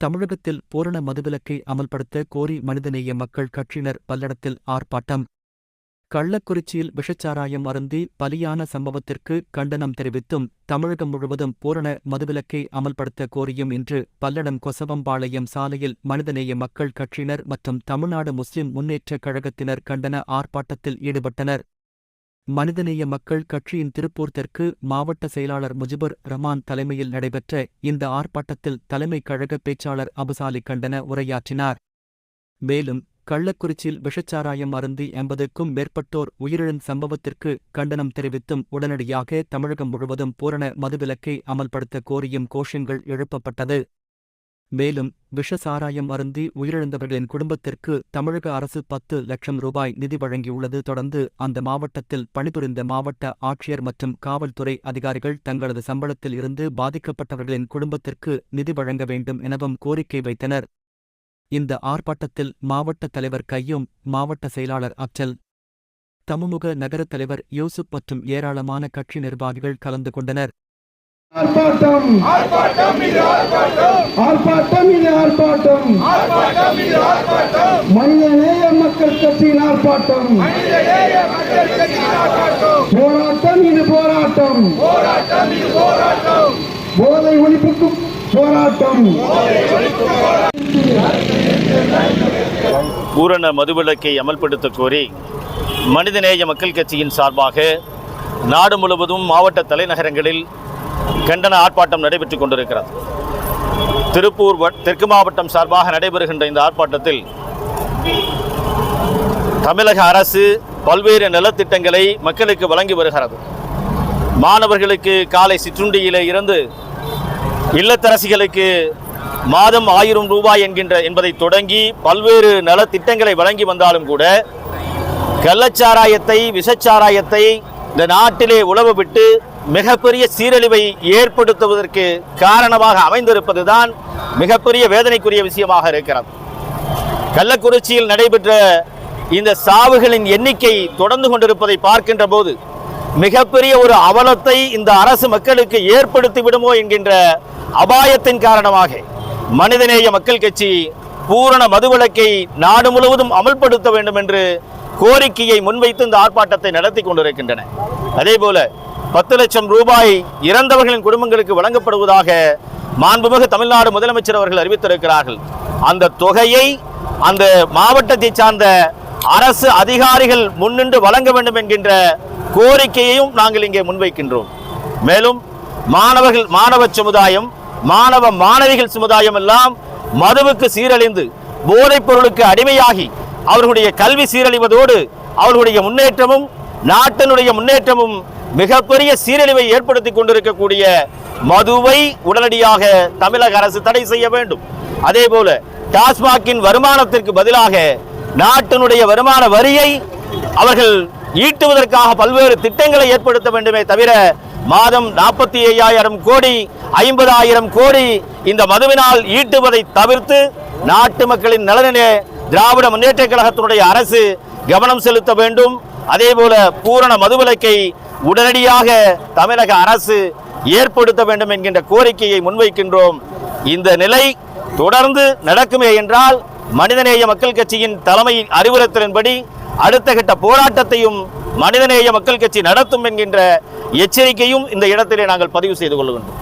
தமிழகத்தில் பூரண மதுவிலக்கை அமல்படுத்த கோரி மனிதநேய மக்கள் கட்சியினர் பல்லடத்தில் ஆர்ப்பாட்டம். கள்ளக்குறிச்சியில் விஷச்சாராயம் அருந்தி பலியான சம்பவத்திற்கு கண்டனம் தெரிவித்தும் தமிழகம் முழுவதும் பூரண மதுவிலக்கை அமல்படுத்த கோரியும் இன்று பல்லடம் கொசவம்பாளையம் சாலையில் மனிதநேய மக்கள் கட்சியினர் மற்றும் தமிழ்நாடு முஸ்லிம் முன்னேற்றக் கழகத்தினர் கண்டன ஆர்ப்பாட்டத்தில் ஈடுபட்டனர். மனிதநேய மக்கள் கட்சியின் திருப்பூர் தெற்கு மாவட்ட செயலாளர் முஜிபுர் ரஹ்மான் தலைமையில் நடைபெற்ற இந்த ஆர்ப்பாட்டத்தில் தலைமை கழக பேச்சாளர் அபுசாலி கண்டன உரையாற்றினார். மேலும் கள்ளக்குறிச்சியில் விஷச்சாராயம் அருந்தி எண்பதுக்கும் மேற்பட்டோர் உயிரிழந்த சம்பவத்திற்கு கண்டனம் தெரிவித்தும் உடனடியாக தமிழகம் முழுவதும் பூரண மதுவிலக்கை அமல்படுத்த கோரியும் கோஷங்கள் எழுப்பப்பட்டது. மேலும் விஷ சாராயம் அருந்தி உயிரிழந்தவர்களின் குடும்பத்திற்கு தமிழக அரசு பத்து லட்சம் ரூபாய் நிதி வழங்கியுள்ளது. தொடர்ந்து அந்த மாவட்டத்தில் பணிபுரிந்த மாவட்ட ஆட்சியர் மற்றும் காவல்துறை அதிகாரிகள் தங்களது சம்பளத்தில் இருந்து பாதிக்கப்பட்டவர்களின் குடும்பத்திற்கு நிதி வழங்க வேண்டும் எனவும் கோரிக்கை வைத்தனர். இந்த ஆர்ப்பாட்டத்தில் மாவட்ட தலைவர் கையும் மாவட்ட செயலாளர் அப்சல் தமுமுக நகரத் தலைவர் யூசுப் மற்றும் ஏராளமான கட்சி நிர்வாகிகள் கலந்து கொண்டனர். ஆர்ப்பாட்டம். ஆர்ப்பாட்டம் இது ஆர்ப்பாட்டம். ஆர்ப்பாட்டம் இது ஆர்ப்பாட்டம் மனித மனிதநேய மக்கள் கட்சியின் ஆர்ப்பாட்டம். போராட்டம் இது போராட்டம். போதை ஒழிப்புக்கு போராட்டம். பூரண மதுவிலக்கை அமல்படுத்த கோரி மனிதநேய மக்கள் கட்சியின் சார்பாக நாடு முழுவதும் மாவட்ட தலைநகரங்களில் கண்டன ஆர்ப்பாட்டம் நடைபெற்றுக் கொண்டிருக்கிறது. திருப்பூர் தெற்கு மாவட்டம் சார்பாக நடைபெறுகின்ற இந்த ஆர்ப்பாட்டத்தில் தமிழக அரசு பல்வேறு நலத்திட்டங்களை மக்களுக்கு வழங்கி வருகிறது. மாணவர்களுக்கு காலை சிற்றுண்டியிலே இருந்து இல்லத்தரசிகளுக்கு மாதம் ஆயிரம் ரூபாய் என்கின்ற என்பதை தொடங்கி பல்வேறு நலத்திட்டங்களை வழங்கி வந்தாலும் கூட கள்ளச்சாராயத்தை விஷச்சாராயத்தை இந்த நாட்டிலே உழவு விட்டு மிகப்பெரிய சீரழிவை ஏற்படுத்துவதற்கு காரணமாக அமைந்திருப்பதுதான் மிகப்பெரிய வேதனைக்குரிய விஷயமாக இருக்கிறது. கள்ளக்குறிச்சியில் நடைபெற்ற இந்த சாவுகளின் எண்ணிக்கை தொடர்ந்து கொண்டிருப்பதை பார்க்கின்ற போது மிகப்பெரிய ஒரு அவலத்தை இந்த அரசு மக்களுக்கு ஏற்படுத்தி விடுமோ என்கின்ற அபாயத்தின் காரணமாக மனிதநேய மக்கள் கட்சி பூரண மதுவிலக்கை நாடு முழுவதும் அமல்படுத்த வேண்டும் என்று கோரிக்கையை முன்வைத்து இந்த ஆர்ப்பாட்டத்தை நடத்தி கொண்டிருக்கின்றன. அதேபோல பத்து லட்சம் ரூபாய் இறந்தவர்களின் குடும்பங்களுக்கு வழங்கப்படுவதாக மாண்புமிகு தமிழ்நாடு முதலமைச்சர் அவர்கள் அறிவித்திருக்கிறார்கள். அந்த தொகையை அந்த மாவட்டத்தை சார்ந்த அரசு அதிகாரிகள் முன்னின்று வழங்க வேண்டும் என்கின்ற கோரிக்கையையும் நாங்கள் இங்கே முன்வைக்கின்றோம். மேலும் மாணவர்கள் மாணவ சமுதாயம் மாணவ மாணவிகள் சமுதாயம் எல்லாம் மதுவுக்கு சீரழிந்து போதைப் பொருளுக்கு அடிமையாகி அவர்களுடைய கல்வி சீரழிவதோடு அவர்களுடைய முன்னேற்றமும் நாட்டினுடைய முன்னேற்றமும் மிகப்பெரிய சீரழிவை ஏற்படுத்தி கொண்டிருக்கக்கூடிய மதுவை உடனடியாக தமிழக அரசு தடை செய்ய வேண்டும். அதே போல டாஸ்மாகின் வருமானத்திற்கு பதிலாக நாட்டினுடைய வருமான வரியை அவர்கள் ஈட்டுவதற்காக பல்வேறு திட்டங்களை ஏற்படுத்த வேண்டுமே தவிர மாதம் நாற்பத்தி ஐயாயிரம் கோடி ஐம்பதாயிரம் கோடி இந்த மதுவினால் ஈட்டுவதை தவிர்த்து நாட்டு மக்களின் நலனிலே திராவிட முன்னேற்ற கழகத்தினுடைய அரசு கவனம் செலுத்த வேண்டும். அதே போல பூரண மதுவிலக்கை உடனடியாக தமிழக அரசு ஏற்படுத்த வேண்டும் என்கின்ற கோரிக்கையை முன்வைக்கின்றோம். இந்த நிலை தொடர்ந்து நடக்குமே என்றால் மனிதநேய மக்கள் கட்சியின் தலைமை அறிவுறுத்தலின்படி அடுத்த கட்ட போராட்டத்தையும் மனிதநேய மக்கள் கட்சி நடத்தும் என்கின்ற எச்சரிக்கையும் இந்த இடத்திலே நாங்கள் பதிவு செய்து கொள்கின்றோம்.